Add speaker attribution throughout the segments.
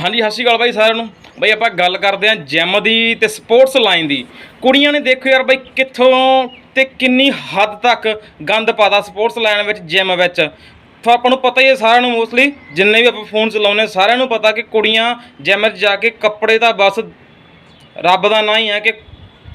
Speaker 1: ਹਾਂਜੀ, ਸਤਿ ਸ਼੍ਰੀ ਅਕਾਲ ਬਾਈ ਸਾਰਿਆਂ ਨੂੰ। ਬਾਈ ਆਪਾਂ ਗੱਲ ਕਰਦੇ ਆਂ ਜਿਮ ਦੀ ਤੇ ਸਪੋਰਟਸ ਲਾਈਨ ਦੀ। ਕੁੜੀਆਂ ਨੇ ਦੇਖੋ ਯਾਰ ਬਾਈ ਕਿੱਥੋਂ ਤੇ ਕਿੰਨੀ ਹੱਦ ਤੱਕ ਗੰਦ ਪਾਦਾ ਸਪੋਰਟਸ ਲਾਈਨ ਵਿੱਚ ਜਿਮ ਵਿੱਚ। ਤਾਂ ਆਪਾਂ ਨੂੰ ਪਤਾ ਹੀ ਹੈ ਸਾਰਿਆਂ ਨੂੰ ਮੋਸਟਲੀ ਜਿੰਨੇ ਵੀ ਆਪਾਂ ਫੋਨ ਚਲਾਉਂਦੇ ਸਾਰਿਆਂ ਨੂੰ ਪਤਾ ਕਿ ਕੁੜੀਆਂ ਜਿਮ 'ਚ ਜਾ ਕੇ ਕੱਪੜੇ ਤਾਂ ਬਸ ਰੱਬ ਦਾ ਨਾਂ ਹੀ ਹੈ ਕਿ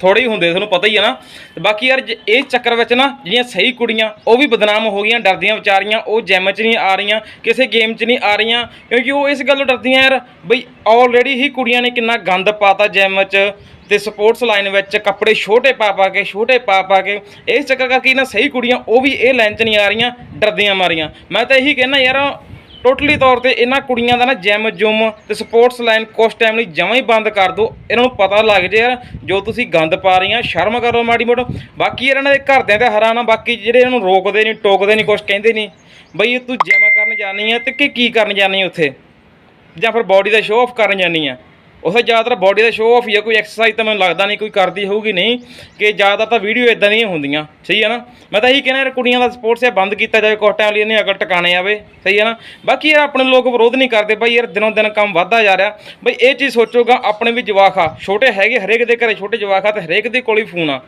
Speaker 1: ਥੋੜੇ ਹੀ ਹੁੰਦੇ, ਤੁਹਾਨੂੰ ਪਤਾ ਹੀ ਹੈ ਨਾ। ਤੇ ਬਾਕੀ ਯਾਰ, ਜੇ ਇਸ ਚੱਕਰ ਵਿੱਚ ਨਾ, ਜਿਹੜੀਆਂ ਸਹੀ ਕੁੜੀਆਂ, ਉਹ ਵੀ ਬਦਨਾਮ ਹੋ ਗਈਆਂ, ਡਰਦੀਆਂ ਵਿਚਾਰੀਆਂ, ਉਹ ਜਿਮ 'ਚ ਨਹੀਂ ਆ ਰਹੀਆਂ, ਕਿਸੇ ਗੇਮ 'ਚ ਨਹੀਂ ਆ ਰਹੀਆਂ, ਕਿਉਂਕਿ ਉਹ ਇਸ ਗੱਲੋਂ ਡਰਦੀਆਂ ਯਾਰ, ਬਈ ਆਲਰੇਡੀ ਹੀ ਕੁੜੀਆਂ ਨੇ ਕਿੰਨਾ ਗੰਦ ਪਾਤਾ ਜਿਮ 'ਚ ਤੇ ਸਪੋਰਟਸ ਲਾਈਨ ਵਿੱਚ ਕੱਪੜੇ ਛੋਟੇ ਪਾ ਪਾ ਕੇ, ਛੋਟੇ ਪਾ ਪਾ ਕੇ, ਇਸ ਚੱਕਰ ਕਰਕੇ ਇਹਨਾਂ ਸਹੀ ਕੁੜੀਆਂ, ਉਹ ਵੀ ਇਹ ਲਾਈਨ 'ਚ ਨਹੀਂ ਆ ਰਹੀਆਂ, ਡਰਦੀਆਂ ਮਾਰੀਆਂ। ਮੈਂ ਤਾਂ ਇਹੀ ਕਹਿੰਦਾ ਯਾਰ ਟੋਟਲੀ ਤੌਰ ਤੇ ਇਹਨਾਂ ਕੁੜੀਆਂ ਦਾ ਨਾ ਜਿਮ ਜੁਮ ਤੇ ਸਪੋਰਟਸ ਲਾਈਨ ਕੁਛ ਟਾਈਮ ਲਈ ਜਮਾਂ ਹੀ ਬੰਦ ਕਰ ਦਿਓ ਇਹਨਾਂ ਨੂੰ ਪਤਾ ਲੱਗ ਜੇ ਯਾਰ, ਜੋ ਤੁਸੀਂ ਗੰਦ ਪਾ ਰਹੀਆਂ, ਸ਼ਰਮ ਕਰੋ ਮਾੜੀ ਮੋਟੋ। ਬਾਕੀ ਯਾਰ ਇਹਨਾਂ ਦੇ ਘਰਦਿਆਂ ਤੇ ਹੈਰਾਨ ਬਾਕੀ ਜਿਹੜੇ ਇਹਨਾਂ ਨੂੰ ਰੋਕਦੇ ਨਹੀਂ, ਟੋਕਦੇ ਨਹੀਂ, ਕੁਛ ਕਹਿੰਦੇ ਨਹੀਂ। ਬਈ ਤੂੰ ਜਿਮ ਕਰਨ ਜਾਣੀ ਆ ਤੇ ਕੀ ਕੀ ਕਰਨ ਜਾਣੀ ਉੱਥੇ? ਜਾਂ ਫਿਰ ਬਾਡੀ ਦਾ ਸ਼ੋਅ ਆਫ ਕਰਨ ਜਾਨੀ ਆ? ਉਸੇ ਜ਼ਿਆਦਾਤਰ ਬਾਡੀ ਦਾ ਸ਼ੋਅ ਆਫ ਹੀ ਆ, ਕੋਈ ਐਕਸਰਸਾਈਜ਼ ਤਾਂ ਮੈਨੂੰ ਲੱਗਦਾ ਨਹੀਂ, ਕੋਈ ਕਰਦੀ ਹੋਊਗੀ, ਨਹੀਂ, ਕਿ ਜ਼ਿਆਦਾ ਤਾਂ ਵੀਡੀਓ ਇਦਾਂ ਦੀਆਂ ਹੁੰਦੀਆਂ, ਸਹੀ ਹੈ ਨਾ? ਮੈਂ ਤਾਂ ਇਹੀ ਕਹਿੰਦਾ ਯਾਰ, ਕੁੜੀਆਂ ਦਾ ਸਪੋਰਟਸ ਹੈ ਬੰਦ ਕੀਤਾ ਜਾਵੇ ਕੁਛ ਵਾਲੀ ਇਹਨੇ ਅਗਰ ਟਿਕਾਣੇ ਆਵੇ, ਸਹੀ ਹੈ ਨਾ? ਬਾਕੀ ਯਾਰ, ਆਪਣੇ ਲੋਕ ਵਿਰੋਧ ਨਹੀਂ ਕਰਦੇ, ਬਾਈ ਯਾਰ, ਦਿਨੋਂ ਦਿਨ ਕੰਮ ਵੱਧਦਾ ਜਾ ਰਿਹਾ, ਬਈ ਇਹ ਚੀਜ਼ ਸੋਚੋਗਾ ਆਪਣੇ ਵੀ ਜਵਾਕ ਆ, ਛੋਟੇ ਹੈਗੇ ਹਰੇਕ ਦੇ ਘਰੇ, ਛੋਟੇ ਜਵਾਕ ਆ, ਤੇ ਹਰੇਕ ਦੇ ਕੋਲ ਹੀ ਫੋਨ ਆ।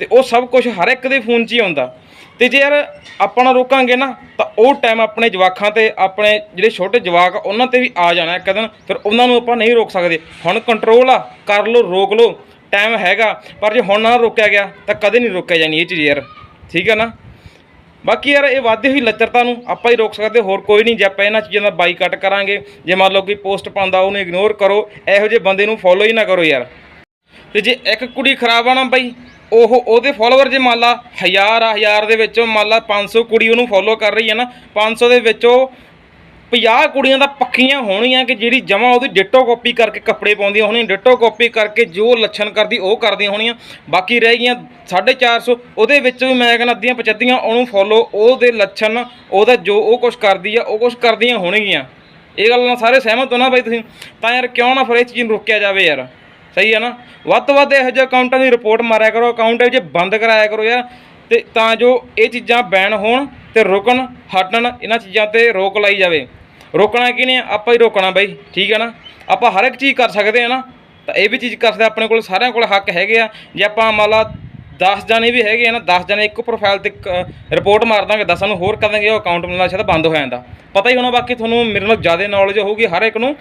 Speaker 1: ਤੇ ਉਹ ਸਭ ਕੁਝ ਹਰ ਇੱਕ ਦੇ ਫੋਨ 'ਚ ਹੀ ਆਉਂਦਾ। ਤੇ ਜੇ ਯਾਰ ਆਪਾਂ ਨਾ ਰੋਕਾਂਗੇ ਨਾ ਤਾਂ ਉਹ ਟਾਈਮ ਆਪਣੇ ਜਵਾਕਾਂ ਤੇ ਆਪਣੇ ਜਿਹੜੇ ਛੋਟੇ ਜਵਾਕ ਆ, ਉਹਨਾਂ ਤੇ ਵੀ ਆ ਜਾਣਾ ਇੱਕ ਦਿਨ। ਫਿਰ ਉਹਨਾਂ ਨੂੰ ਆਪਾਂ ਨਹੀਂ ਰੋਕ ਸਕਦੇ। ਹੁਣ ਕੰਟਰੋਲ ਆ ਕਰ ਲਓ ਰੋਕ ਲਓ ਟਾਈਮ ਹੈਗਾ। ਪਰ ਜੇ ਹੁਣ ਨਾ ਰੋਕਿਆ ਗਿਆ ਤਾਂ ਕਦੇ ਨਹੀਂ ਰੋਕਿਆ ਜਾਣੀ ਇਹ ਚੀਜ਼ ਯਾਰ। ਠੀਕ ਹੈ ਨਾ? ਬਾਕੀ ਯਾਰ ਇਹ ਵਾਧੀ ਹੋਈ ਲੱਚਰਤਾ ਨੂੰ ਆਪਾਂ ਹੀ ਰੋਕ ਸਕਦੇ ਹੋਰ ਕੋਈ ਨਹੀਂ। ਜੇ ਆਪਾਂ ਇਹਨਾਂ ਚੀਜ਼ਾਂ ਦਾ ਬਾਈਕਾਟ ਕਰਾਂਗੇ ਜੇ ਮੰਨ ਲਓ ਕੋਈ ਪੋਸਟ ਪਾਉਂਦਾ ਉਹਨੂੰ ਇਗਨੋਰ ਕਰੋ। ਇਹੋ ਜਿਹੇ ਬੰਦੇ ਨੂੰ ਫੋਲੋ ਹੀ ਨਾ ਕਰੋ ਯਾਰ। ਤੇ ਜੇ ਇੱਕ ਕੁੜੀ ਖਰਾਬ ਆ ਨਾ ਬਾਈ ਉਹ ਉਹਦੇ ਫਾਲੋਅਰ ਜੇ ਮੰਨ ਲਾ ਹਜ਼ਾਰ ਆ, ਹਜ਼ਾਰ ਦੇ ਵਿੱਚੋਂ ਮੰਨ ਲਾ 500 ਕੁੜੀ ਉਹਨੂੰ ਫੋਲੋ ਕਰ ਰਹੀ ਹੈ ਨਾ 500 ਦੇ ਵਿੱਚੋਂ 50 ਕੁੜੀਆਂ ਤਾਂ ਪੱਕੀਆਂ ਹੋਣੀਆਂ ਕਿ ਜਿਹੜੀ ਜਮਾ ਉਹਦੀ ਡਿਟੋ ਕਾਪੀ ਕਰਕੇ ਕੱਪੜੇ ਪਾਉਂਦੀਆਂ ਹੋਣੀਆਂ ਡਿਟੋ ਕਾਪੀ ਕਰਕੇ ਜੋ ਲੱਛਣ ਕਰਦੀ ਉਹ ਕਰਦੀਆਂ ਹੋਣੀਆਂ। ਬਾਕੀ ਰਹਿ ਗਈਆਂ 450 ਉਹਦੇ ਵਿੱਚ ਵੀ ਮੈਂ ਕਹਿੰਦਾ ਅੱਧੀਆਂ ਪਚੱਧੀਆਂ ਉਹਨੂੰ ਫੋਲੋ ਉਹਦੇ ਲੱਛਣ, ਉਹਦਾ ਜੋ ਉਹ ਕੁਝ ਕਰਦੀ ਆ, ਉਹ ਕੁਝ ਕਰਦੀਆਂ ਹੋਣਗੀਆਂ। ਇਹ ਗੱਲ ਨਾਲ ਸਾਰੇ ਸਹਿਮਤ ਹੋ ਨਾ ਬਾਈ ਤੁਸੀਂ? ਤਾਂ ਯਾਰ ਕਿਉਂ ਨਾ ਫਿਰ ਇਹ ਚੀਜ਼ ਨੂੰ ਰੋਕਿਆ ਜਾਵੇ ਯਾਰ। ਸਹੀ ਹੈ ਨਾ? ਵੱਧ ਤੋਂ ਵੱਧ ਇਹੋ ਜਿਹੇ ਅਕਾਊਂਟਾਂ ਦੀ ਰਿਪੋਰਟ ਮਾਰਿਆ ਕਰੋ ਅਕਾਊਂਟ ਜੇ ਬੰਦ ਕਰਾਇਆ ਕਰੋ ਯਾਰ। ਤੇ ਤਾਂ ਜੋ ਇਹ ਚੀਜ਼ਾਂ ਬੈਨ ਹੋਣ ਤੇ ਰੁਕਣ, ਹਟਣ, ਇਹਨਾਂ ਚੀਜ਼ਾਂ ਤੇ ਰੋਕ ਲਾਈ ਜਾਵੇ। ਰੋਕਣਾ ਕੀ ਨਹੀਂ ਆਪਾਂ ਹੀ ਰੋਕਣਾ ਬਾਈ, ਠੀਕ ਹੈ ਨਾ? ਆਪਾਂ ਹਰ ਇੱਕ ਚੀਜ਼ ਕਰ ਸਕਦੇ ਆ ਨਾ? ਤਾਂ ਇਹ ਵੀ ਚੀਜ਼ ਕਰ ਸਕਦੇ ਆਪਣੇ ਕੋਲ ਸਾਰਿਆਂ ਕੋਲ ਹੱਕ ਹੈਗੇ ਆ। ਜੇ ਆਪਾਂ ਮੰਨ ਲਾ 10 ਜਣੇ ਵੀ ਹੈਗੇ ਆ ਨਾ 10 ਜਣੇ ਇੱਕ ਪ੍ਰੋਫਾਈਲ ਤੇ ਰਿਪੋਰਟ ਮਾਰ ਦਾਂਗੇ 10 ਨੂੰ ਹੋਰ ਕਰ ਦਾਂਗੇ, ਉਹ ਅਕਾਊਂਟ ਮੇਰਾ ਸ਼ਾਇਦ ਬੰਦ ਹੋ ਜਾਂਦਾ। ਪਤਾ ਹੀ ਹੋਣਾ ਬਾਕੀ ਤੁਹਾਨੂੰ ਮੇਰੇ ਨਾਲ ਜ਼ਿਆਦਾ ਨੌਲੇਜ ਹੋਊਗੀ ਹਰ ਇੱਕ ਨੂੰ।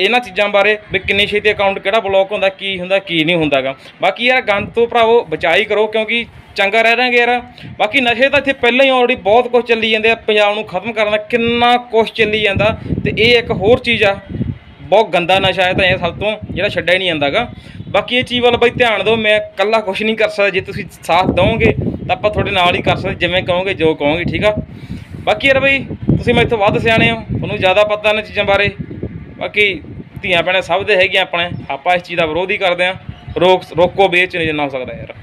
Speaker 1: ਇਹਨਾਂ ਚੀਜ਼ਾਂ ਬਾਰੇ ਵੀ ਕਿੰਨੀ ਛੇਤੀ ਅਕਾਊਂਟ ਕਿਹੜਾ ਬਲੌਕ ਹੁੰਦਾ, ਕੀ ਹੁੰਦਾ, ਕੀ ਨਹੀਂ ਹੁੰਦਾਗਾ। ਬਾਕੀ ਯਾਰ ਗੰਦ ਤੋਂ ਭਰਾਵੋ ਬਚਾਈ ਕਰੋ, ਕਿਉਂਕਿ ਚੰਗਾ ਰਹਿ ਜਾਾਂਗੇ ਯਾਰ। ਬਾਕੀ ਨਸ਼ੇ ਤਾਂ ਇੱਥੇ ਪਹਿਲਾਂ ਹੀ ਆਲਰੇਡੀ ਬਹੁਤ ਕੁਝ ਚੱਲੀ ਜਾਂਦੇ ਆ, ਪੰਜਾਬ ਨੂੰ ਖਤਮ ਕਰਨ ਦਾ ਕਿੰਨਾ ਕੁਝ ਚੱਲੀ ਜਾਂਦਾ। ਤੇ ਇਹ ਇੱਕ ਹੋਰ ਚੀਜ਼ ਆ, ਬਹੁਤ ਗੰਦਾ ਨਸ਼ਾ ਹੈ ਤਾਂ ਇਹ ਸਭ ਤੋਂ, ਜਿਹੜਾ ਛੱਡਿਆ ਹੀ ਨਹੀਂ ਜਾਂਦਾਗਾ। ਬਾਕੀ ਇਹ ਚੀਜ਼ ਵੱਲ ਬਈ ਧਿਆਨ ਦਿਓ, ਮੈਂ ਇਕੱਲਾ ਕੁਝ ਨਹੀਂ ਕਰ ਸਕਦਾ, ਜੇ ਤੁਸੀਂ ਸਾਥ ਦਿਓਗੇ ਤਾਂ ਆਪਾਂ ਤੁਹਾਡੇ ਨਾਲ ਹੀ ਕਰ ਸਕਦੇ, ਜਿਵੇਂ ਕਹੋਗੇ, ਜੋ ਕਹੋਗੇ, ਠੀਕ ਆ? ਬਾਕੀ ਯਾਰ ਬਈ, ਤੁਸੀਂ ਮੇਰੇ ਤੋਂ ਵੱਧ ਸਿਆਣੇ ਹੋ, ਤੁਹਾਨੂੰ ਜ਼ਿਆਦਾ ਪਤਾ ਇਹਨਾਂ ਚੀਜ਼ਾਂ ਬਾਰੇ। ਬਾਕੀ ਧੀਆਂ ਭੈਣਾਂ ਸਭ ਦੇ ਹੈਗੀਆਂ ਆਪਣੇ। ਆਪਾਂ ਇਸ ਚੀਜ਼ ਦਾ ਵਿਰੋਧ ਹੀ ਕਰਦੇ ਆ ਰੋਕ ਰੋਕੋ ਵੇਚ ਨਹੀਂ ਜਿੰਨਾ ਹੋ ਸਕਦਾ ਯਾਰ।